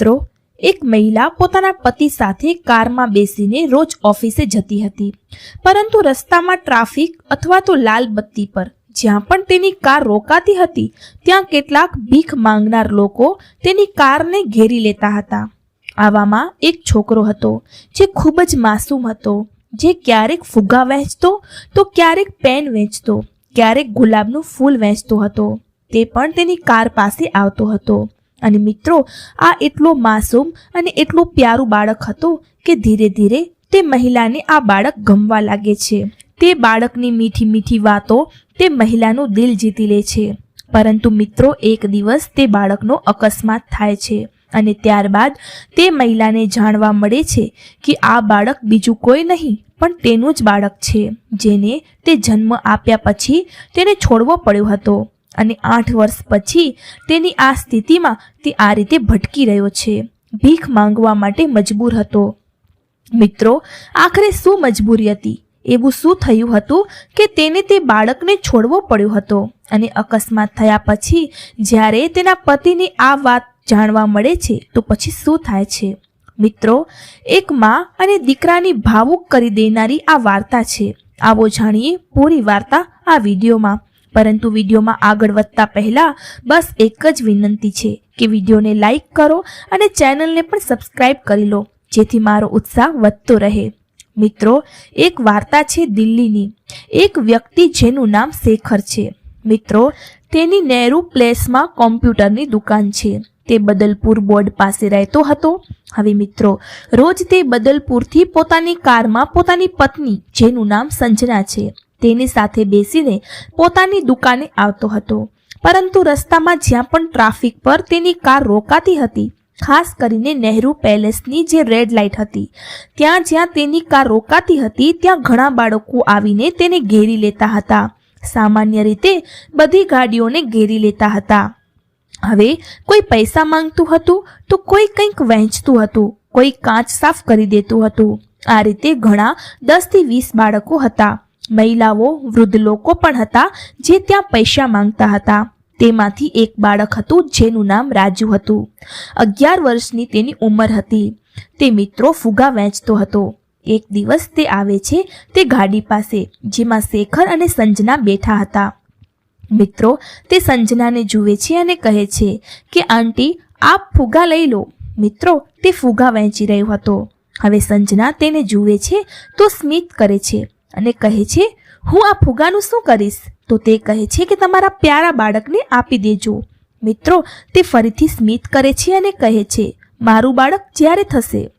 મિત્રો એક મહિલા પોતાના પતિ સાથે કારમાં બેસીને રોજ ઓફિસે જતી હતી. પરંતુ રસ્તામાં ટ્રાફિક અથવા તો લાલ બત્તી પર, જ્યાં પણ તેની કાર રોકાતી હતી, ત્યાં કેટલાક ભીખ માંગનાર લોકો તેની કારને ઘેરી લેતા હતા. આવામાં એક છોકરો હતો, જે ખૂબ જ માસૂમ હતો, જે ક્યારેક ફુગ્ગા વહેંચતો તો ક્યારેક પેન વેચતો, ક્યારેક ગુલાબનું ફૂલ વહેંચતો હતો. તે પણ તેની કાર પાસે આવતો હતો. અને મિત્રો, આ એટલો માસૂમ અને એટલું પ્યારું બાળક હતું કે ધીરે ધીરે તે મહિલાને આ બાળક ગમવા લાગે છે. તે બાળકની મીઠી મીઠી વાતો તે મહિલાનું દિલ જીતી લે છે. પરંતુ મિત્રો, એક દિવસ તે બાળકનો અકસ્માત થાય છે અને ત્યારબાદ તે મહિલાને જાણવા મળે છે કે આ બાળક બીજું કોઈ નહીં, પણ તેનું જ બાળક છે, જેને તે જન્મ આપ્યા પછી તેને છોડવો પડ્યો હતો. અને આઠ વર્ષ પછી તેની આ સ્થિતિમાં તે આ રીતે ભટકી રહ્યો છે. ભીખ માંગવા માટે મજબૂર હતો. મિત્રો, આખરે શું મજબૂરી હતી? એવું શું થયું હતું કે તેને તે બાળકને છોડવો પડ્યો હતો? અને અકસ્માત થયા પછી જ્યારે તેના પતિને આ વાત જાણવા મળે છે, તો પછી શું થાય છે? મિત્રો, એક માં અને દીકરાની ભાવુક કરી દેનારી આ વાર્તા છે. આવો જાણીએ પૂરી વાર્તા આ વિડીયોમાં. પરંતુ વિડીયોમાં આગળ વધતા પહેલા બસ એક જ વિનંતી છે કે વિડીયોને લાઈક કરો અને ચેનલને પણ સબસ્ક્રાઇબ કરી લો, જેથી મારો ઉત્સાહ વધતો રહે. મિત્રો, એક વાર્તા છે દિલ્હીની. એક વ્યક્તિ જેનું નામ શેખર છે. મિત્રો, તેની નેહરુ પ્લેસમાં કોમ્પ્યુટરની દુકાન છે. તે બદલપુર બોર્ડ પાસે રહેતો હતો. હવે મિત્રો, રોજ તે બદલપુરથી પોતાની કારમાં પોતાની પત્ની, જેનું નામ સંજના છે. તેની સાથે બેસીને પોતાની દુકાને આવતો હતો. પરંતુ રસ્તામાં જ્યાં પણ ટ્રાફિક પર તેની કાર રોકાતી હતી, ખાસ કરીને નહેરુ પેલેસની જે રેડ લાઇટ હતી, ત્યાં જ્યાં તેની કાર રોકાતી હતી, ત્યાં ઘણા બાળકો આવીને તેને ઘેરી લેતા હતા. સામાન્ય રીતે બધી ગાડીઓને ઘેરી લેતા હતા. હવે કોઈ પૈસા માંગતું હતું તો કોઈ કંઈક વહેંચતું હતું, કોઈ કાચ સાફ કરી દેતું હતું. આ રીતે ઘણા દસથી વીસ બાળકો હતા. મહિલાઓ, વૃદ્ધ લોકો પણ હતા જે ત્યાં પૈસા માંગતા હતા. તેમાંથી એક બાળક હતું જેનું નામ રાજુ હતું. અગિયાર વર્ષની તેની ઉંમર હતી. તે મિત્રો ફુગા વેચતો હતો. એક દિવસ તે આવે છે તે ગાડી પાસે, જેમાં શેખર અને સંજના બેઠા હતા. મિત્રો, તે સંજનાને જુએ છે અને કહે છે કે, આંટી, આપ ફુગા લઈ લો. મિત્રો, તે ફુગા વહેંચી રહ્યો હતો. હવે સંજના તેને જુએ છે તો સ્મિત કરે છે. અને કહે છે, હું આ ફુગાનું શું કરીશ? તો તે કહે છે કે, તમારા પ્યારા બાળકને આપી દેજો. મિત્રો, તે ફરીથી સ્મિત કરે છે અને કહે છે, મારું બાળક જ્યારે થશે.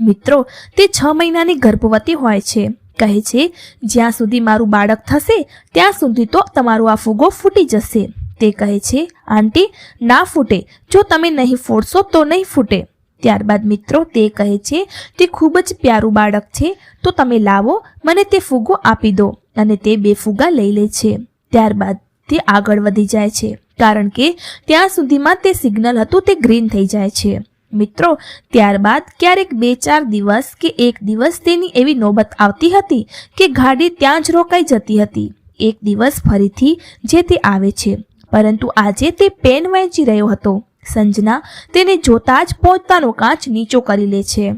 મિત્રો, તે છ મહિનાની ગર્ભવતી હોય છે. કહે છે, જ્યાં સુધી મારું બાળક થશે, ત્યાં સુધી તો તમારો આ ફુગો ફૂટી જશે. તે કહે છે, આંટી, ના ફૂટે. જો તમે નહીં ફોડશો તો નહીં ફૂટે. ત્યારબાદ મિત્રો તે કહે છે, તે ખૂબ જ પ્યારું બાળક છે, તો તમે લાવો, મને તે ફુગો આપી દો. અને તે બે ફુગા લઈ લે છે. ત્યારબાદ તે આગળ વધી જાય છે, કારણ કે ત્યાં સુધીમાં તે સિગ્નલ હતું તે ગ્રીન થઈ જાય છે. મિત્રો, ત્યારબાદ ક્યારેક બે ચાર દિવસ કે એક દિવસ તેની એવી નોબત આવતી હતી કે ગાડી ત્યાં જ રોકાઈ જતી હતી. એક દિવસ ફરીથી જે તે આવે છે, પરંતુ આજે તે પેન વહેંચી રહ્યો હતો. સંજના તેને જોતા જ પોતાનો કાચ નીચો કરી લે છે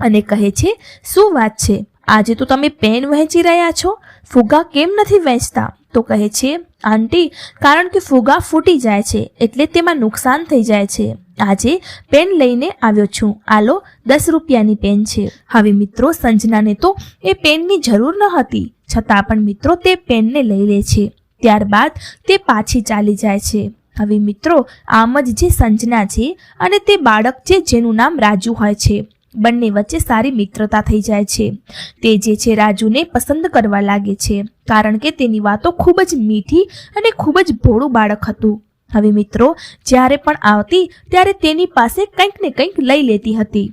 અને કહે છે, શું વાત છે? આજે તો તમે પેન વહેંચી રહ્યા છો? ફુગા કેમ નથી વહેંચતા? તો કહે છે, આંટી, કારણ કે ફુગા ફૂટી જાય છે, એટલે તેમાં નુકસાન થઈ જાય છે. આજે પેન લઈને આવ્યો છું. આલો, દસ રૂપિયાની પેન છે. હવે મિત્રો, સંજનાને તો એ પેનની જરૂર ન હતી. છતાં પણ મિત્રો, તે પેનને લઈ લે છે. ત્યારબાદ તે પાછી ચાલી જાય છે. હવે મિત્રો, આમ જ જે સંજના છે અને તે બાળક છે જેનું નામ રાજુ હોય છે. બંને વચ્ચે સારી મિત્રતા થઈ જાય છે. તે જે છે રાજુને પસંદ કરવા લાગે છે, કારણ કે તેની વાતો ખૂબ જ મીઠી અને ખૂબ જ ભોળું બાળક હતું. હવે મિત્રો, જ્યારે પણ આવતી, ત્યારે તેની પાસે કંઈક ને કંઈક લઈ લેતી હતી.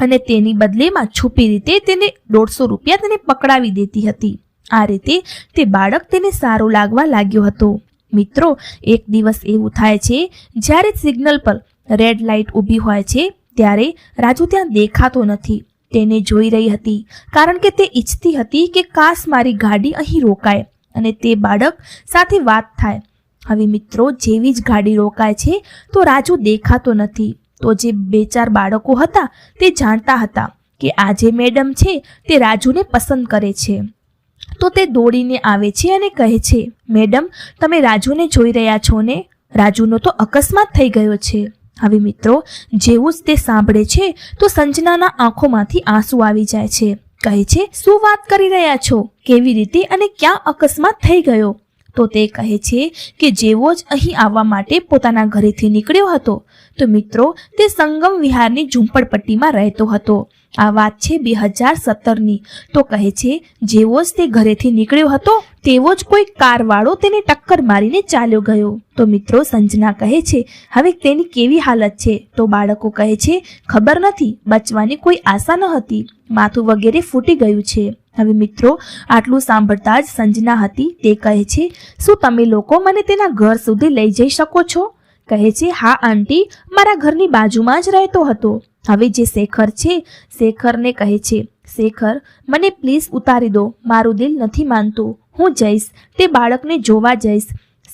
અને તેની બદલેમાં છુપી રીતે તેને દોઢસો રૂપિયા તેને પકડાવી દેતી હતી. આ રીતે તે બાળક તેને સારું લાગવા લાગ્યો હતો. મિત્રો, એક દિવસ એવું થાય છે, જ્યારે સિગ્નલ પર રેડ લાઇટ ઊભી હોય છે, ત્યારે રાજુ ત્યાં દેખાતો નથી. તેને જોઈ રહી હતી, કારણ કે તે ઈચ્છતી હતી કે કાશ મારી ગાડી અહીં રોકાય અને તે બાળક સાથે વાત થાય. હવે મિત્રો, જેવી જ ગાડી રોકાય છે, તો રાજુ દેખાતો નથી. તો જે બે ચાર બાળકો હતા, તે જાણતા હતા કે આજે મેડમ છે, તે રાજુને પસંદ કરે છે. તો તે દોડીને આવે છે અને કહે છે, મેડમ, તમે રાજુને જોઈ રહ્યા છો ને? રાજુનો તો અકસ્માત થઈ ગયો છે. હવે મિત્રો, જેવું જ તે સાંભળે છે, તો સંજનાના આંખોમાંથી આંસુ આવી જાય છે. કહે છે, શું વાત કરી રહ્યા છો? કેવી રીતે અને ક્યાં અકસ્માત થઈ ગયો? તો તે કહે છે કે જેવો જ અહીં આવવા માટે પોતાના ઘરેથી નીકળ્યો હતો. તો મિત્રો, તે સંગમ વિહારની ઝૂંપડપટ્ટીમાં રહેતો હતો. આ વાત છે બે હજાર સત્તરની. તો કહે છે, જેવો જ તે ઘરેથી નીકળ્યો હતો, તેવો જ કોઈ કારવાળો તેને ટક્કર મારીને ચાલ્યો ગયો. તો મિત્રો, સંજના કહે છે, હવે તેની કેવી હાલત છે? તો બાળકો કહે છે, ખબર નથી, બચવાની કોઈ આશા ન હતી. માથું વગેરે ફૂટી ગયું છે. હવે મિત્રો, આટલું સાંભળતા જ સંજના હતી, તે કહે છે, શું તમે લોકો મને તેના ઘર સુધી લઈ જઈ શકો છો? કહે છે, હા, આંટી, મારા ઘરની બાજુમાં જ રહેતો હતો. હવે જે શેખર છે, શેખરને કહે છે, શેખર, મને પ્લીઝ ઉતારી દો. મારું દિલ નથી માનતું. હું જઈશ. તે બાળકને જોવા જઈશ.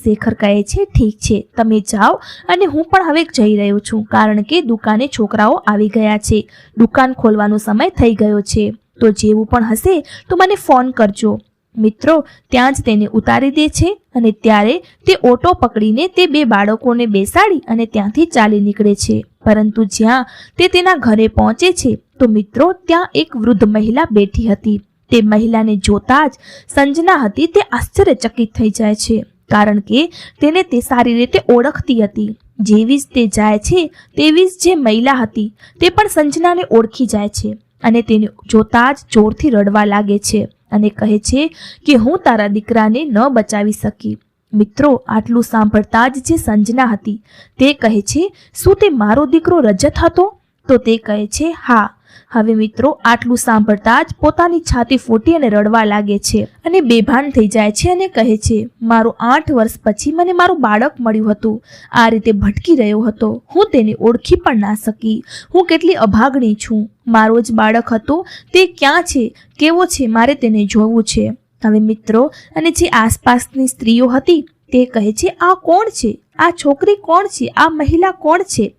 શેખર કહે છે, ઠીક છે. તમે જાઓ અને હું પણ હવે જઈ રહ્યો છું. કારણ કે દુકાને છોકરાઓ આવી ગયા છે. દુકાન ખોલવાનો સમય થઈ ગયો છે. તો જેવું પણ હશે, તો મને ફોન કરજો. મિત્રો, ત્યાં જ તેને ઉતારી દે છે અને ત્યારે તે ઓટો પકડીને તે બે બાળકોને બેસાડી અને ત્યાંથી ચાલી નીકળે છે. પરંતુ જ્યાં તે તેના ઘરે પહોંચે છે, તો મિત્રો, ત્યાં એક વૃદ્ધ મહિલા બેઠી હતી. તે મહિલાને જોતા જ સંજના હતી તે આશ્ચર્યચકિત થઈ જાય છે, કારણ કે તેને તે સારી રીતે ઓળખતી હતી. જેવી જ તે જાય છે, તેવી જ જે મહિલા હતી, તે પણ સંજનાને ઓળખી જાય છે અને તેને જોતા જ જોરથી રડવા લાગે છે. અને કહે છે કે હું તારા દીકરાને ન બચાવી શકી. મિત્રો, આટલું સાંભળતા જ જે સંજના હતી, તે કહે છે, શું તે મારો દીકરો રજત હતો? તો તે કહે છે, હા. હવે મિત્રો, આટલું સાંભળતા જ પોતાની છાતી ફૂટી અને રડવા લાગે છે અને બેભાન થઈ જાય છે અને કહે છે, મારું આઠ વર્ષ પછી મને મારું બાળક મળ્યું હતું. આ રીતે ભટકી રહ્યો હતો. હું તેને ઓળખી પણ ના શકી. હું કેટલી અભાગણી છું. મારો જ બાળક હતો. તે ક્યાં છે? કેવો છે? મારે તેને જોવું છે. હવે મિત્રો, અને જે આસપાસની સ્ત્રીઓ હતી તે કહે છે, આ કોણ છે? આ છોકરી કોણ છે? આ મહિલા કોણ છે?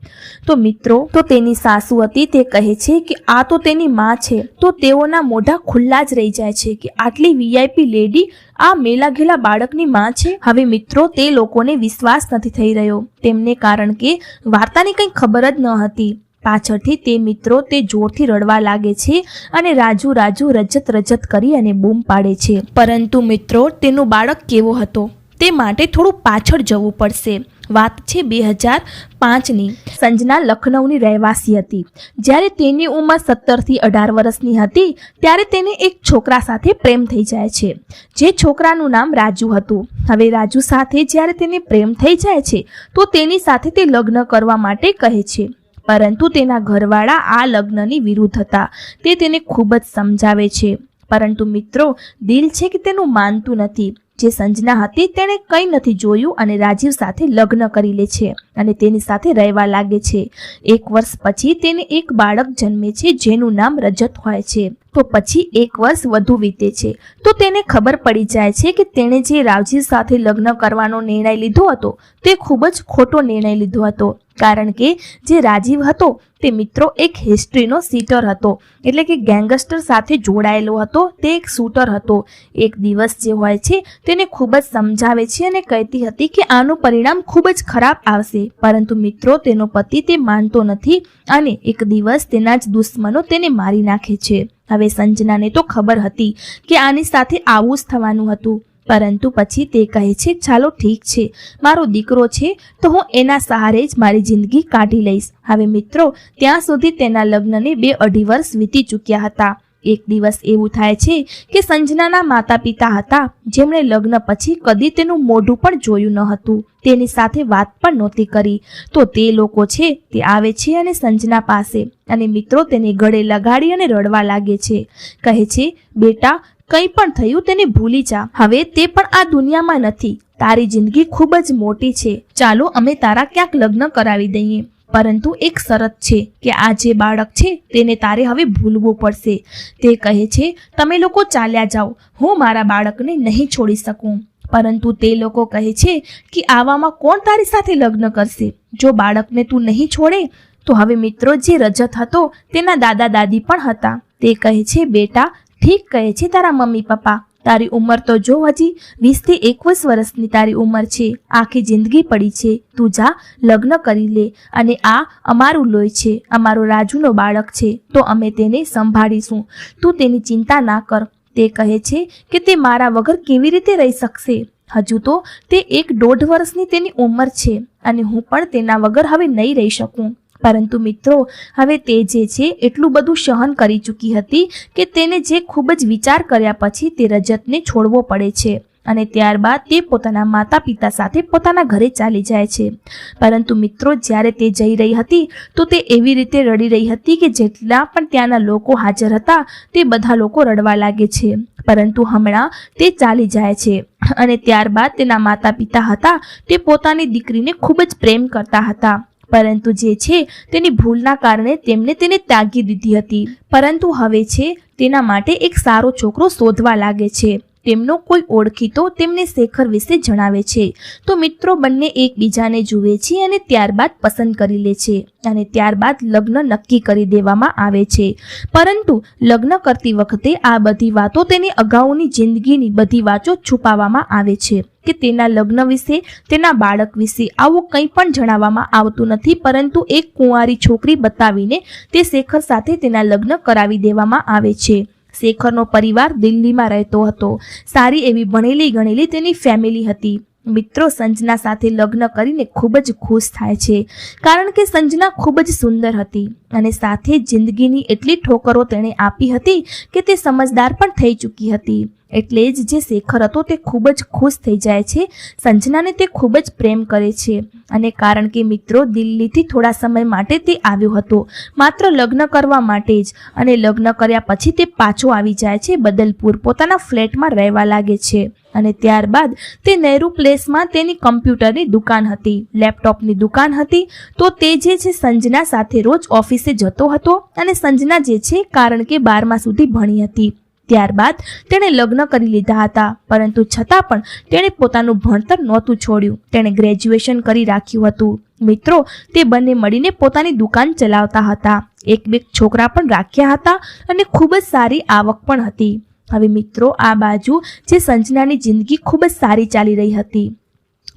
તો મિત્રો, તો તેની સાસુ હતી, તે કહે છે કે, આ તો તેની માં છે. તો તેઓના મોઢા ખુલ્લા જ રહી જાય છે કે, આટલી વીઆઈપી લેડી આ મેલા ઘેલા બાળકની માં છે. હવે મિત્રો, તે લોકોને વિશ્વાસ નથી થઈ રહ્યો. તેમને કારણ કે વાર્તાની કંઈ ખબર જ ન હતી. પાછળથી તે મિત્રો, તે જોરથી રડવા લાગે છે અને રાજુ રાજુ રજત રજત કરી અને બૂમ પાડે છે. પરંતુ મિત્રો, તેનું બાળક કેવો હતો? તે માટે થોડું પાછળ જવું પડશે. વાત છે બે હજાર પાંચની. સંજના લખનૌની રહેવાસી હતી. જ્યારે તેની ઉંમર સત્તરથી અઢાર વર્ષની હતી, ત્યારે તેને એક છોકરા સાથે પ્રેમ થઈ જાય છે. જે છોકરાનું નામ રાજુ હતું. હવે રાજુ સાથે જ્યારે તેને પ્રેમ થઈ જાય છે, તો તેની સાથે તે લગ્ન કરવા માટે કહે છે. પરંતુ તેના ઘરવાળા આ લગ્નની વિરુદ્ધ હતા. તે તેને ખૂબ જ સમજાવે છે. પરંતુ મિત્રો, દિલ છે કે તેનું માનતું નથી. જે સંજના હતી તેણે કંઈ નથી જોયું અને રાજીવ સાથે લગ્ન કરી લે છે અને તેની સાથે રહેવા લાગે છે. એક વર્ષ પછી તેને એક બાળક જન્મે છે જેનું નામ રજત હોય છે. તો પછી એક વર્ષ વધુ વીતે છે. તો તેને ખબર પડી જાય છે કે તેણે જે રાજીવ સાથે લગ્ન કરવાનો નિર્ણય લીધો હતો તે ખૂબ જ ખોટો નિર્ણય લીધો હતો. કારણ કે જે રાજીવ હતો, તે મિત્રો એક હિસ્ટ્રીનો સીટર હતો. એટલે કે ગેંગસ્ટર સાથે જોડાયેલો હતો, તે એક શૂટર હતો. એક દિવસ જે હોય છે, તેને ખૂબ જ સમજાવે છે અને કહેતી હતી કે આનું પરિણામ ખૂબ જ ખરાબ આવશે. પરંતુ મિત્રો, તેનો પતિ તે માનતો નથી અને એક દિવસ તેના જ દુશ્મનો તેને મારી નાખે છે. હવે સંજનાને તો ખબર હતી કે આની સાથે આવું જ થવાનું હતું. પરંતુ પછી તે કહે છે, ચાલો ઠીક છે. મારો દીકરો છે, તો હું એના સહારે જ મારી જિંદગી કાઢી લઈશ. હવે મિત્રો, ત્યાં સુધી તેના લગ્નને બે અઢી વર્ષ વીતી ચૂક્યા હતા. એક દિવસ એવું થાય છે કે સંજનાના માતા પિતા હતા, જેમણે લગ્ન પછી કદી તેનું મોઢું પણ જોયું ન હતું. તેની સાથે વાત પણ નહોતી કરી. તો તે લોકો છે, તે આવે છે અને સંજના પાસે. અને મિત્રો, તેને ગળે લગાડી અને રડવા લાગે છે. કહે છે, બેટા કંઈ પણ થયું તેને ભૂલી જા. હવે તે પણ આ દુનિયામાં નથી. તારી જિંદગી ખૂબ જ મોટી છે. ચાલો અમે તારા ક્યાંક લગ્ન કરાવી દઈએ. પરંતુ એક શરત છે કે આ જે બાળક છે તેને તારે હવે ભૂલવું પડશે. તે કહે છે, તમે લોકો ચાલ્યા જાઓ. હું મારા બાળકને નહીં છોડી શકું. પરંતુ તે લોકો કહે છે કે આવામાં કોણ તારી સાથે લગ્ન કરશે? જો બાળકને તું નહીં છોડે, તો હવે મિત્રો જે રજત હતો તેના દાદા દાદી પણ હતા. તે કહે છે, બેટા ઠીક કહે છે તારા મમ્મી પપ્પા. તારી ઉંમર તો જો હજી વીસથી એકવીસ વર્ષની તારી ઉંમર છે. આખી જિંદગી પડી છે. તું જા, લગ્ન કરી લે અને આ અમારું લોહી છે. અમારો રાજુનો બાળક છે. તો અમે તેને સંભાળીશું. તું તેની ચિંતા ના કર. તે કહે છે કે તે મારા વગર કેવી રીતે રહી શકશે? હજુ તો તે એક દોઢ વર્ષની તેની ઉંમર છે અને હું પણ તેના વગર હવે નહીં રહી શકું. પરંતુ મિત્રો, હવે તે જે છે, એટલું બધું સહન કરી ચૂકી હતી કે તેને જે ખૂબ જ વિચાર કર્યા પછી તે રજતને છોડવો પડે છે અને ત્યારબાદ તે પોતાના માતા પિતા સાથે પોતાના ઘરે ચાલી જાય છે. પરંતુ મિત્રો, જ્યારે તે જઈ રહી હતી, તો તે એવી રીતે રડી રહી હતી કે જેટલા પણ ત્યાંના લોકો હાજર હતા, તે બધા લોકો રડવા લાગે છે. પરંતુ હમણાં તે ચાલી જાય છે અને ત્યારબાદ તેના માતા પિતા હતા, તે પોતાની દીકરીને ખૂબ જ પ્રેમ કરતા હતા. પરંતુ જે છે, તેની ભૂલના કારણે તેમણે તેને ત્યાગી દીધી હતી. પરંતુ હવે છે, તેના માટે એક સારો છોકરો શોધવા લાગે છે. તેમનો કોઈ ઓળખીતો તેમને શેખર વિશે જણાવે છે. તો મિત્રો, બંને એકબીજાને જુએ છે અને ત્યારબાદ પસંદ કરી લે છે અને ત્યારબાદ લગ્ન નક્કી કરી દેવામાં આવે છે. પરંતુ લગ્ન કરતી વખતે આ બધી વાતો તેની અગાઉની જિંદગીની બધી વાતો છુપાવવામાં આવે છે. કે તેના લગ્ન વિશે, તેના બાળક વિશે આવું કંઈ પણ જણાવવામાં આવતું નથી, પરંતુ એક કુંવારી છોકરી બતાવીને તે શેખર સાથે તેના લગ્ન કરાવી દેવામાં આવે છે. શેખરનો પરિવાર દિલ્હીમાં રહેતો હતો. સારી એવી ભણેલી ગણેલી તેની ફેમિલી હતી. મિત્રો સંજના સાથે લગ્ન કરીને ખૂબ જ ખુશ થાય છે, કારણ કે સંજના ખૂબ જ સુંદર હતી અને સાથે જિંદગીની એટલી ઠોકરો તેણે આપી હતી કે તે સમજદાર પણ થઈ ચૂકી હતી. એટલે જ જે શેખર હતો તે ખૂબ જ ખુશ થઈ જાય છે, સંજનાને તે ખૂબ જ પ્રેમ કરે છે. અને કારણ કે મિત્રો, દિલ્હીથી થોડા સમય માટે તે આવ્યો હતો. માત્ર લગ્ન કરવા માટે જ. અને લગ્ન કર્યા પછી તે પાછો આવી જાય છે બદલપુર, પોતાના ફ્લેટમાં રહેવા લાગે છે. અને ત્યારબાદ તે નહેરુ પ્લેસમાં તેની કમ્પ્યુટરની દુકાન હતી, લેપટોપની દુકાન હતી. તો તે જે છે સંજના સાથે રોજ ઓફિસે જતો હતો અને સંજના જે છે કારણ કે બારમા સુધી ભણી હતી. ત્યારબાદ તેણે લગ્ન કરી લીધા હતા. પરંતુ છતાં પણ તેણે પોતાનું ભણતર નહોતું છોડ્યું. તેણે ગ્રેજ્યુએશન કરી રાખ્યું હતું. મિત્રો, તે બંને મળીને પોતાની દુકાન ચલાવતા હતા. એક બે છોકરા પણ રાખ્યા હતા અને ખૂબ જ સારી આવક પણ હતી. હવે મિત્રો, આ બાજુ જે સંજનાની જિંદગી ખૂબ જ સારી ચાલી રહી હતી.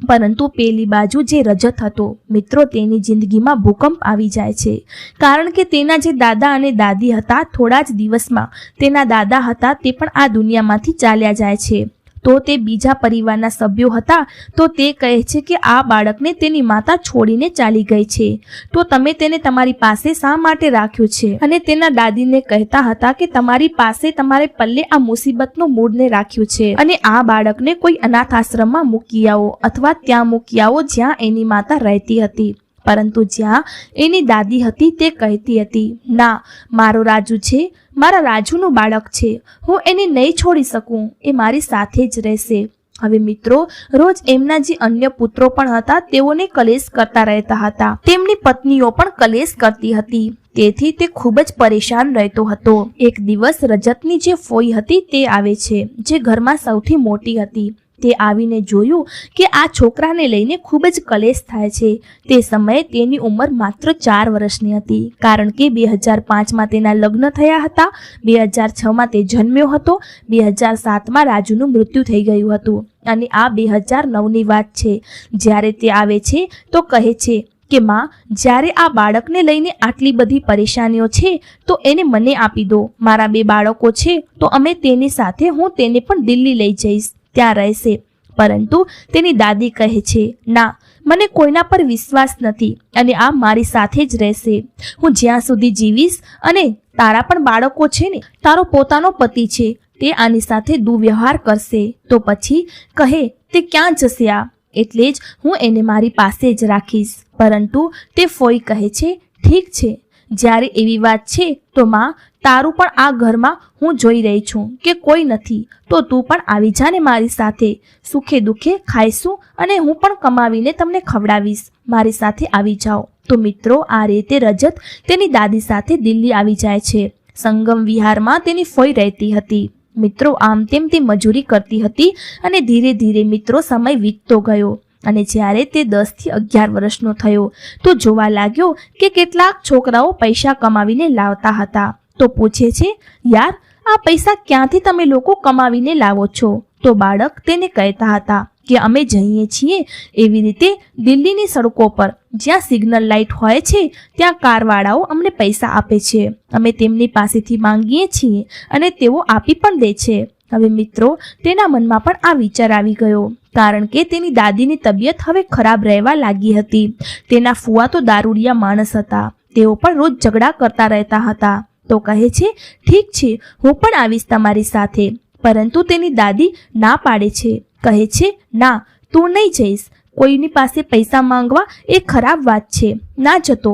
પરંતુ પેલી બાજુ જે રજત હતો, મિત્રો તેની જિંદગીમાં ભૂકંપ આવી જાય છે. કારણ કે તેના જે દાદા અને દાદી હતા, થોડા જ દિવસમાં તેના દાદા હતા તે પણ આ દુનિયામાંથી ચાલ્યા જાય છે. તો તે બીજા પરિવારના સભ્યો હતા તો તે કહે છે કે આ બાળકને તેની માતા છોડીને ચાલી ગઈ છે. તો તમે તેને તમારી પાસે શા માટે રાખ્યું છે? અને તેના દાદીને કહેતા હતા કે તમારી પાસે તમારે પલ્લે આ મુસીબતનો મૂળને રાખ્યું છે અને આ બાળકને કોઈ અનાથ આશ્રમમાં મૂકી આવો અથવા ત્યાં મૂકી આવો જ્યાં એની માતા રહેતી હતી. પરંતુ જ્યાં એની દાદી હતી તે કહેતી હતી, ના, મારો રાજુ છે મારા રાજુનું બાળક છે. હું એને નહીં છોડી શકું. એ મારી સાથે જ રહેશે. હવે મિત્રો, રોજ એમના જે અન્ય પુત્રો પણ હતા, તેઓને કલેશ કરતા રહેતા હતા. તેમની પત્નીઓ પણ કલેશ કરતી હતી. તેથી તે ખૂબ જ પરેશાન રહેતો હતો. એક દિવસ રજતની જે ફોઈ હતી તે આવે છે, જે ઘરમાં સૌથી મોટી હતી. તે આવીને જોયું કે આ છોકરાને લઈને ખૂબ જ કલેશ થાય છે. તે સમયે તેની ઉંમર માત્ર ચાર વર્ષની હતી. કારણ કે બે હજાર પાંચમાં તેના લગ્ન થયા હતા, બે હજાર છમાં તે જન્મ્યો હતો, બે હજાર સાતમાં રાજુનું મૃત્યુ થઈ ગયું હતું. અને આ બે હજાર નવની વાત છે. જ્યારે તે આવે છે, તો કહે છે કે, માં, જ્યારે આ બાળકને લઈને આટલી બધી પરેશાનીઓ છે, તો એને મને આપી દો. મારા બે બાળકો છે, તો અમે તેની સાથે હું તેને પણ દિલ્હી લઈ જઈશ. ત્યાં રહેશે. પરંતુ તેની દાદી કહે છે, ના, મને કોઈના પર વિશ્વાસ નથી અને આ મારી સાથે જ રહેશે. હું જ્યાં સુધી જીવીશ અને તારા પણ બાળકો છે ને, તારો પોતાનો પતિ છે, તે આની સાથે દુર્વ્યવહાર કરશે. તો પછી કહે, તે ક્યાં જશે આ? એટલે જ હું એને મારી પાસે જ રાખીશ. પરંતુ તે ફોઈ કહે છે, ઠીક છે જ્યારે એવી વાત છે, તો માં, તારું પણ આ ઘરમાં હું જોઈ રહી છું કે કોઈ નથી. તો તું પણ આવી જાને મારી સાથે. સુખે દુખે ખાઈશું અને હું પણ કમાવીને તમને ખવડાવીશ. મારી સાથે આવી જાઓ. તો મિત્રો, આ રીતે રજત તેની દાદી સાથે દિલ્હી આવી જાય છે. સંગમ વિહારમાં તેની ફોઈ રહેતી હતી. મિત્રો, આમ તેમ તે મજૂરી કરતી હતી અને ધીરે ધીરે મિત્રો સમય વીતતો ગયો. અને જ્યારે તે દસથી અગિયાર વર્ષનો થયો, તો જોવા લાગ્યો કે કેટલાક છોકરાઓ પૈસા કમાવીને લાવતા હતા. તો પૂછે છે, યાર, આ પૈસા ક્યાંથી તમે લોકો કમાવીને લાવો છો? તો બાળક તેને કહેતા હતા કે, અમે જઈએ છીએ એવી રીતે દિલ્હીની સડકો પર. જ્યાં સિગ્નલ લાઇટ હોય છે, ત્યાં કારવાળાઓ અમને પૈસા આપે છે. અમે તેમની પાસેથી માંગીએ છીએ અને તેઓ આપી પણ દે છે. હવે મિત્રો, તેના મનમાં પણ આ વિચાર આવી ગયો, કારણ કે તેની દાદીની તબિયત હવે ખરાબ રહેવા લાગી હતી. તેના ફુવા તો દારૂડિયા માણસ હતા, તેઓ પણ રોજ ઝઘડા કરતા રહેતા હતા. તો કહે છે, ઠીક છે, હું પણ આવીશ તમારી સાથે, પરંતુ તેની દાદી ના પાડે છે. કહે છે, ના, તું નહીં જઈશ, કોઈની પાસે પૈસા માંગવા એ ખરાબ વાત છે, ના જતો.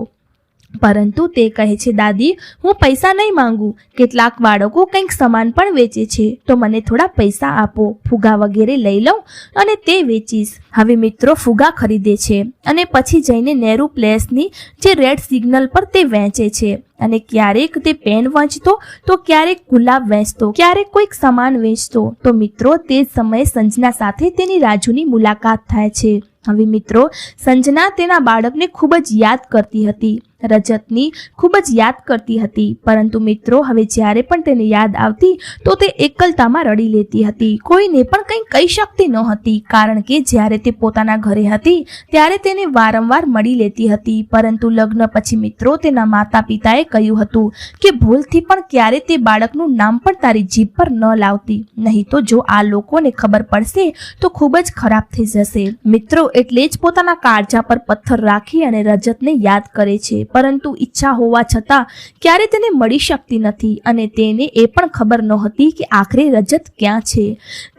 પરંતુ તે કહે છે, દાદી, હું પૈસા નહીં માંગુ. કેટલાક બાળકો કંઈક સામાન પણ વેચે છે. તો મને થોડા પૈસા આપો. ફુગા વગેરે લઈ લઉં અને તે વેચીશ. હવે મિત્રો, ફુગા ખરીદે છે અને પછી જઈને નેહરુ પ્લેસની જે રેડ સિગ્નલ પર તે વેચે છે અને ક્યારેક તે પેન વાંચતો તો ક્યારેક ગુલાબ વેચતો ક્યારેક કોઈક સામાન વેચતો. તો મિત્રો, તે સમયે સંજના સાથે તેની રાજુની મુલાકાત થાય છે. હવે મિત્રો, સંજના તેના બાળકને ખૂબ જ યાદ કરતી હતી. રજતની ખૂબ જ યાદ કરતી હતી. પરંતુ મિત્રો, હવે જ્યારે પણ તેને યાદ આવતી, તો તે એકલતામાં રડી લેતી હતી. કોઈને પણ કંઈ કહી શકતી ન હતી કારણ કે જ્યારે તે પોતાના ઘરે હતી, ત્યારે તેને વારંવાર મળી લેતી હતી. પરંતુ લગ્ન પછી મિત્રો, તેના માતા પિતાએ કહ્યું હતું કે, ભૂલથી પણ ક્યારે તે બાળકનું નામ પણ તારી જીભ પર ન લાવતી. નહીં તો જો આ લોકોને ખબર પડશે, તો ખૂબ જ ખરાબ થઈ જશે. મિત્રો, એટલે જ પોતાના કાળજા પર પથ્થર રાખી અને રજતને યાદ કરે છે. પરંતુ ઈચ્છા હોવા છતાં ક્યારે તેને મળી શકતી નથી અને તેને એ પણ ખબર નહોતી કે આખરે રજત ક્યાં છે.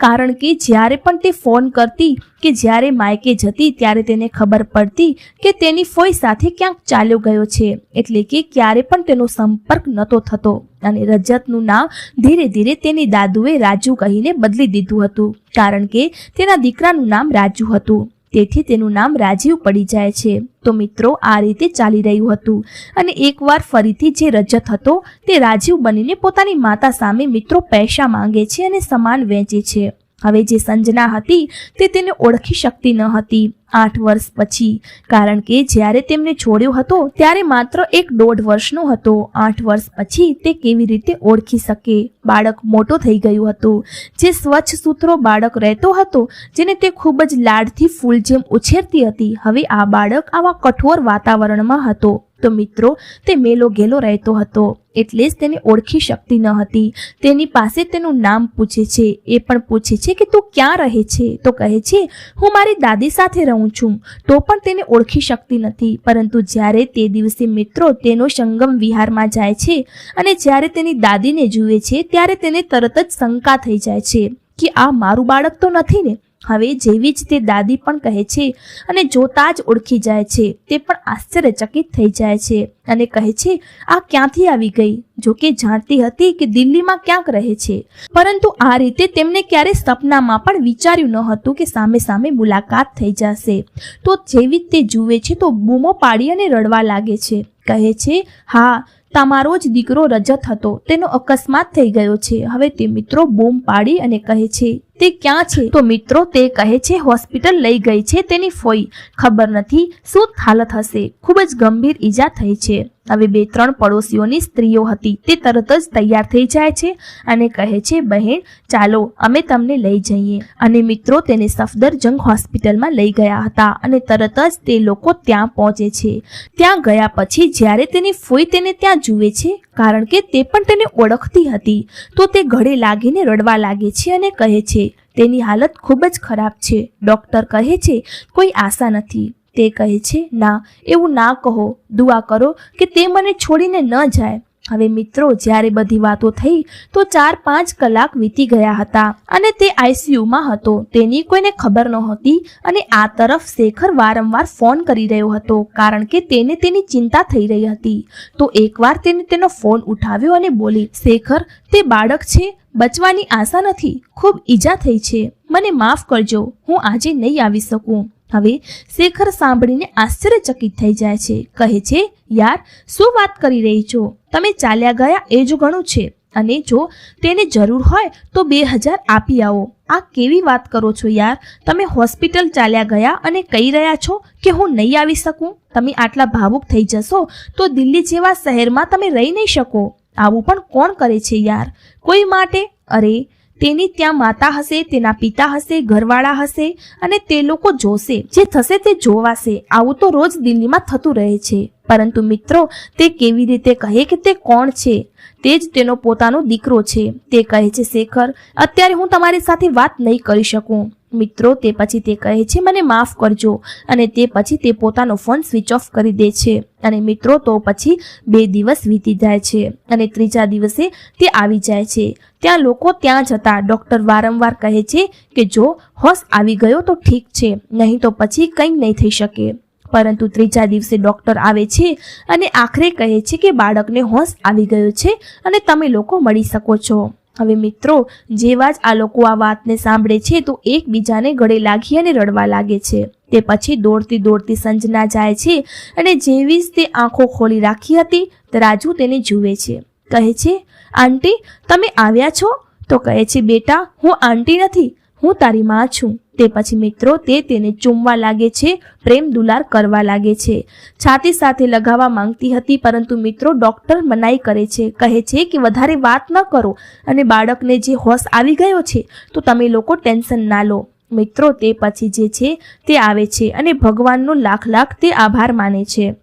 કારણ કે જ્યારે પણ તે ફોન કરતી કે જ્યારે માયકે જતી ત્યારે તેને ખબર પડતી કે તેની ફોઈ સાથે ક્યાંક ચાલ્યો ગયો છે, એટલે કે ક્યારે પણ તેનો સંપર્ક નહોતો થતો અને રજતનું નામ ધીરે ધીરે તેની દાદુએ રાજુ કહીને બદલી દીધું હતું, કારણ કે તેના દીકરાનું નામ રાજુ હતું. તેથી તેનું નામ રાજીવ પડી જાય છે. તો મિત્રો, આ રીતે ચાલી રહ્યું હતું. અને એકવાર ફરીથી જે રજત હતો, તે રાજીવ બનીને પોતાની માતા સામે મિત્રો પૈસા માંગે છે અને સમાન વેચે છે. હવે જે સંજના હતી તે તેને ઓળખી શકતી ન હતી. આઠ વર્ષ પછી, કારણ કે જ્યારે તેમને છોડ્યો હતો, ત્યારે માત્ર એક દોઢ વર્ષનો હતો. આઠ વર્ષ પછી તે કેવી રીતે ઓળખી શકે? બાળક મોટો થઈ ગયું હતું. જે સ્વચ્છ સૂત્રો બાળક રહેતો હતો, જેને તે ખૂબ જ લાડથી ફૂલ જેમ ઉછેરતી હતી, હવે આ બાળક આવા કઠોર વાતાવરણમાં હતો. તો મિત્રો, તે મેલો ગેલો રહેતો હતો. એટલે જ તેને ઓળખી શકતી ન હતી. તેની પાસે તેનું નામ પૂછે છે. એ પણ પૂછે છે કે તું ક્યાં રહે છે? તો કહે છે, હું મારી દાદી સાથે રહું છું. તો પણ તેને ઓળખી શકતી નથી. પરંતુ જ્યારે તે દિવસે મિત્રો તેનો સંગમ વિહારમાં જાય છે અને જ્યારે તેની દાદીને જુએ છે, ત્યારે તેને તરત જ શંકા થઈ જાય છે કે આ મારું બાળક તો નથી ને? હવે જેવી જ તે દાદી પણ કહે છે અને જોતા જ ઓળખી જાય છે, તે પણ આશ્ચર્યચકિત થઈ જાય છે અને કહે છે, આ ક્યાંથી આવી ગઈ? જો કે જાણતી હતી કે દિલ્હીમાં ક્યાંક રહે છે. પરંતુ આ રીતે તેમને ક્યારે સપનામાં પણ વિચાર્યું ન હતું કે સામે સામે મુલાકાત થઈ જશે. તો જેવી જ તે જુએ છે તો બૂમો પાડી અને રડવા લાગે છે. કહે છે, હા, તમારો જ દીકરો રજત હતો. તેનો અકસ્માત થઈ ગયો છે. હવે તે મિત્રો બૂમ પાડી અને કહે છે તે ક્યાં છે? તો મિત્રો, તે કહે છે, હોસ્પિટલ લઈ ગઈ છે તેની ફોઈ. ખબર નથી શું હાલત હશે. ખૂબ જ ગંભીર ઈજા થઈ છે. હવે બે ત્રણ પડોશીઓની સ્ત્રીઓ હતી. તે તરત જ તૈયાર થઈ જાય છે અને કહે છે, બહેન, ચાલો, અમે તમને લઈ જઈએ. અને મિત્રો, તેને સફદરજંગ હોસ્પિટલમાં લઈ ગયા હતા અને તરત જ તે લોકો ત્યાં પહોંચે છે. ત્યાં ગયા પછી જ્યારે તેની ફોઈ તેને ત્યાં જુએ છે, કારણ કે તે પણ તેને ઓળખતી હતી, તો તે ઘડે લાગીને રડવા લાગે છે અને કહે છે તેની હાલત ખૂબ જ ખરાબ છે. ડૉક્ટર કહે છે, કોઈ આશા નથી. તે કહે છે, ના, એવું ના કહો. દુઆ કરો કે તે મને છોડીને ન જાય. હવે મિત્રો, જ્યારે બધી વાતો થઈ, તો ચાર પાંચ કલાક વીતી ગયા હતા અને તે આઈસીયુમાં હતો. તેની કોઈને ખબર નહોતી અને આ તરફ શેખર વારંવાર ફોન કરી રહ્યો હતો, કારણ કે તેને તેની ચિંતા થઈ રહી હતી. તો એકવાર તેને તેનો ફોન ઉઠાવ્યો અને બોલી, શેખર, તે બાળક છે? બચવાની આશા નથી, ખૂબ ઈજા થઈ છે. મને માફ કરજો, હું આજે નહીં આવી શકું. હવે શેખર સાંભળીને આશ્ચર્યચકિત થઈ જાય છે. કહે છે, યાર, શું વાત કરી રહી છો? તમે ચાલ્યા ગયા એ જ ઘણું છે. અને જો તેને જરૂર હોય તો બે હજાર આપી આવો. આ કેવી વાત કરો છો યાર? તમે હોસ્પિટલ ચાલ્યા ગયા અને કહી રહ્યા છો કે હું નહીં આવી શકું? તમે આટલા ભાવુક થઈ જશો તો દિલ્હી જેવા શહેરમાં તમે રહી નહીં શકો. આવું પણ કોણ કરે છે યાર? કોઈ માટે? અરે, તેની ત્યાં માતા હશે, તેના પિતા હશે, ઘરવાળા હશે અને તે લોકો જોશે. જે થશે તે જોવાશે. આવું તો રોજ દિલ્હીમાં થતું રહે છે. પરંતુ મિત્રો, તે કેવી રીતે કહે કે તે કોણ છે? તે જ તેનો પોતાનો દીકરો છે. તે કહે છે, શેખર, અત્યારે હું તમારી સાથે વાત નહીં કરી શકું. મિત્રો, તે પછી તે કહે છે, મને માફ કરજો. અને તે પછી તે પોતાનો ફોન સ્વિચ ઓફ કરી દે છે. અને મિત્રો, તો પછી બે દિવસ વીતી જાય છે અને ત્રીજા દિવસે તે આવી જાય છે. ત્યાં લોકો ત્યાં જતા ડૉક્ટર વારંવાર કહે છે કે, જો હોશ આવી ગયો તો ઠીક છે, નહીં તો પછી કંઈ નહીં થઈ શકે. પરંતુ ત્રીજા દિવસે ડૉક્ટર આવે છે અને આખરે કહે છે કે, બાળકને હોશ આવી ગયો છે અને તમે લોકો મળી શકો છો. હવે મિત્રો, જેવા જ આ લોકો આ વાતને સાંભળે છે, તો એકબીજાને ગળે લાગી અને રડવા લાગે છે. તે પછી દોડતી દોડતી સંજના જાય છે અને જેવી જ તે આંખો ખોલી રાખી હતી રાજુ તેને જુએ છે. કહે છે, આંટી, તમે આવ્યા છો? તો કહે છે, બેટા, હું આંટી નથી હું તારી માં છું. તે પછી મિત્રો, તે તેને ચૂમવા લાગે છે, પ્રેમ દુલાર કરવા લાગે છે. છાતી સાથે લગાવવા માંગતી હતી, પરંતુ મિત્રો ડોક્ટર મનાઈ કરે છે. કહે છે કે વધારે વાત ન કરો અને બાળકને જે હોશ આવી ગયો છે, તો તમે લોકો ટેન્શન ના લો. મિત્રો, તે પછી જે છે, તે આવે છે અને ભગવાનનો લાખ લાખ તે આભાર માને છે.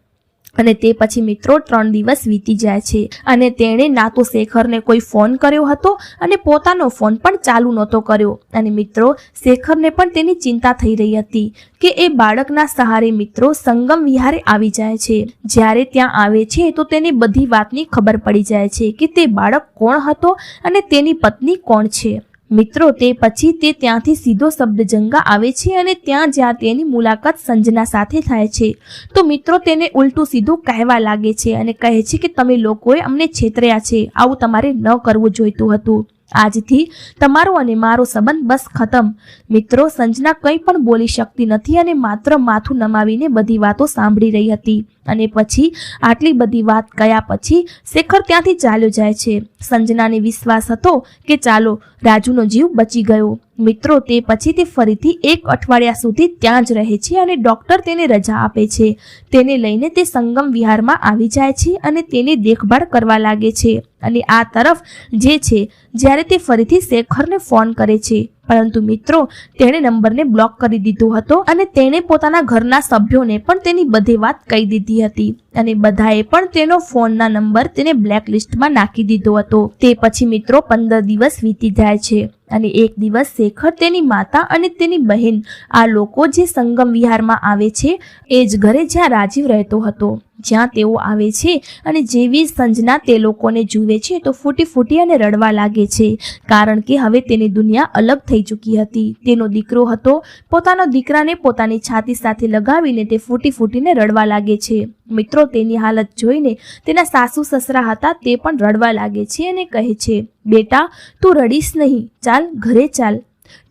અને તે પછી મિત્રો ત્રણ દિવસ વીતી જાય છે. અને તેણે ના તો શેખરને કોઈ ફોન કર્યો હતો અને પોતાનો ફોન પણ ચાલુ નહોતો કર્યો. અને મિત્રો, શેખરને પણ તેની ચિંતા થઈ રહી હતી કે એ બાળકના સહારે મિત્રો સંગમ વિહારે આવી જાય છે. જ્યારે ત્યાં આવે છે તો તેને બધી વાતની ખબર પડી જાય છે કે તે બાળક કોણ હતો અને તેની પત્ની કોણ છે. મિત્રો, તે પછી તે ત્યાંથી સીધો શબ્દજંગા આવે છે અને ત્યાં જ્યાં તેની મુલાકાત સંજના સાથે થાય છે. તો મિત્રો, તેને ઉલટું સીધું કહેવા લાગે છે અને કહે છે કે તમે લોકોએ અમને છેતર્યા છે. આવું તમારે ન કરવું જોઈતું હતું. આજથી તમારો અને મારો સંબંધ બસ ખતમ. મિત્રો, સંજના કંઈ પણ બોલી શકતી નથી અને માત્ર માથું નમાવીને બધી વાતો સાંભળી રહી હતી. અને પછી આટલી બધી વાત કયા પછી? શેખર ત્યાંથી ચાલ્યો જાય છે. સંજનાને વિશ્વાસ હતો કે ચાલો, રાજુનો જીવ બચી ગયો. મિત્રો, તે પછી તે ફરીથી એક અઠવાડિયા સુધી ત્યાં જ રહે છે અને ડોક્ટર તેને રજા આપે છે. તેને લઈને તે સંગમ વિહારમાં આવી જાય છે અને તેની દેખભાળ કરવા લાગે છે. અને આ તરફ જે છે, જ્યારે તે ફરીથી શેખરને ફોન કરે છે. પરંતુ મિત્રો, તેણે નંબરને બ્લોક કરી દીધો હતો અને તેણે પોતાના ઘરના સભ્યોને પણ તેની બધી વાત કહી દીધી હતી. અને બધાએ પણ તેનો ફોનના નંબર તેને બ્લેક લિસ્ટમાં નાખી દીધો હતો. તે પછી મિત્રો, પંદર દિવસ વીતી જાય છે અને એક દિવસ શેખર તેની માતા અને તેની બહેન, આ લોકો જે સંગમ વિહારમાં આવે છે, એ જ ઘરે જ્યાં રાજીવ રહેતો હતો. જ્યાં તેઓ આવે છે અને જેવી સંજના તે લોકોને જુએ છે તો ફૂટી ફૂટી અને રડવા લાગે છે. કારણ કે હવે તેની દુનિયા અલગ થઈ ચૂકી હતી. તેનો દીકરો હતો. પોતાનો દીકરાને પોતાની છાતી સાથે લગાવીને તે ફૂટી ફૂટીને રડવા લાગે છે. મિત્રો, તેની હાલત જોઈને તેના સાસુ સસરા હતા તે પણ રડવા લાગે છે અને કહે છે, બેટા, તું રડીશ નહીં. ચાલ, ઘરે ચાલ.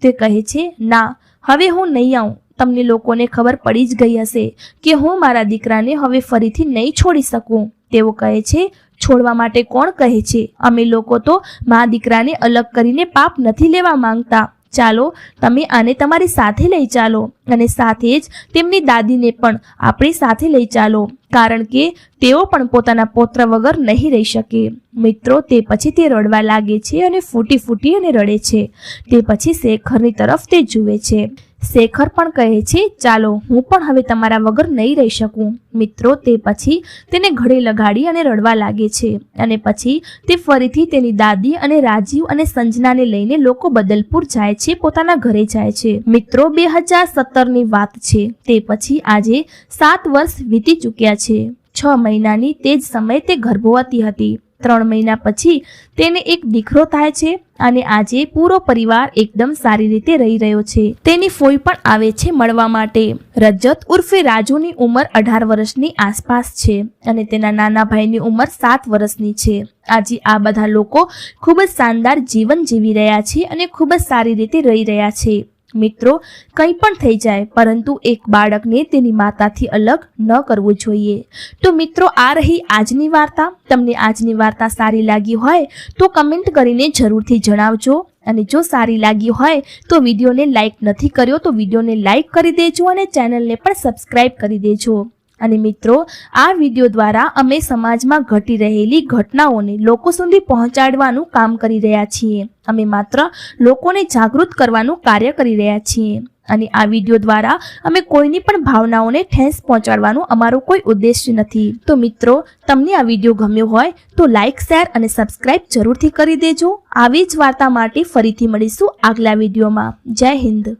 તે કહે છે, ના, હવે હું નહીં આવું. તમને લોકોને ખબર પડી જ ગઈ હશે કે હું મારા દીકરાને હવે ફરીથી નહીં છોડી શકું. તેઓ કહે છે, છોડવા માટે કોણ કહે છે? અમે લોકો તો મા દીકરાને અલગ કરીને પાપ નથી લેવા માંગતા. ચાલો, તમે આને તમારી સાથે લઈ ચાલો અને સાથે જ તેમની દાદીને પણ આપણી સાથે લઈ ચાલો, કારણ કે તેઓ પણ પોતાના પોત્ર વગર નહીં રહી શકે. મિત્રો, તે પછી તે રડવા લાગે છે અને ફૂટી ફૂટી અને રડે છે. તે પછી શેખરની તરફ તે જુએ છે. શેખર પણ કહે છે, ચાલો, હું પણ હવે તમારા વગર નહીં રહી શકું. મિત્રો, તે પછી તેને ઘડે લગાડી અને રડવા લાગે છે. અને પછી તે ફરીથી તેની દાદી અને રાજીવ અને સંજનાને લઈને લોકો બદલપુર જાય છે, પોતાના ઘરે જાય છે. મિત્રો બે હજાર સત્તરની વાત છે. તે પછી આજે સાત વર્ષ વીતી ચૂક્યા છે. છ મહિનાની તે જ સમયે તે ગર્ભવતી હતી. ત્રણ મહિના પછી તેને એક દીકરો થાય છે અને આજે પૂરો પરિવાર એકદમ સારી રીતે રહી રહ્યો છે. તેની ફોઈ પણ આવે છે મળવા માટે. રજત ઉર્ફે રાજુની ઉંમર અઢાર વર્ષની આસપાસ છે અને તેના નાના ભાઈની ઉંમર સાત વર્ષની છે. આજે આ બધા લોકો ખૂબ જ શાનદાર જીવન જીવી રહ્યા છે અને ખૂબ જ સારી રીતે રહી રહ્યા છે. મિત્રો, કંઈ પણ થઈ જાય, પરંતુ એક બાળકને તેની માતાથી અલગ ન કરવું જોઈએ. તો મિત્રો, આ રહી આજની વાર્તા. તમને આજની વાર્તા સારી લાગી હોય, તો કમેન્ટ કરીને જરૂરથી જણાવજો. અને જો સારી લાગી હોય, તો વિડીયોને લાઈક નથી કર્યો, તો વિડીયોને લાઈક કરી દેજો અને ચેનલને પણ સબસ્ક્રાઈબ કરી દેજો. અને મિત્રો, આ વીડિયો દ્વારા અમે સમાજમાં ઘટી રહેલી ઘટનાઓને લોકો સુધી પહોંચાડવાનું કામ કરી રહ્યા છીએ. અમે માત્ર લોકોને જાગૃત કરવાનું કાર્ય કરી રહ્યા છીએ. અને આ વીડિયો દ્વારા અમે કોઈની પણ ભાવનાઓને ઠેસ પહોંચાડવાનું અમારો કોઈ ઉદ્દેશ્ય નથી. તો મિત્રો, તમને આ વીડિયો ગમ્યો હોય તો લાઇક શેર અને સબસ્ક્રાઇબ જરૂરથી કરી દેજો. આવી જ વાર્તા માટે ફરીથી મળીશું આગલા વિડીયોમાં. જય હિન્દ.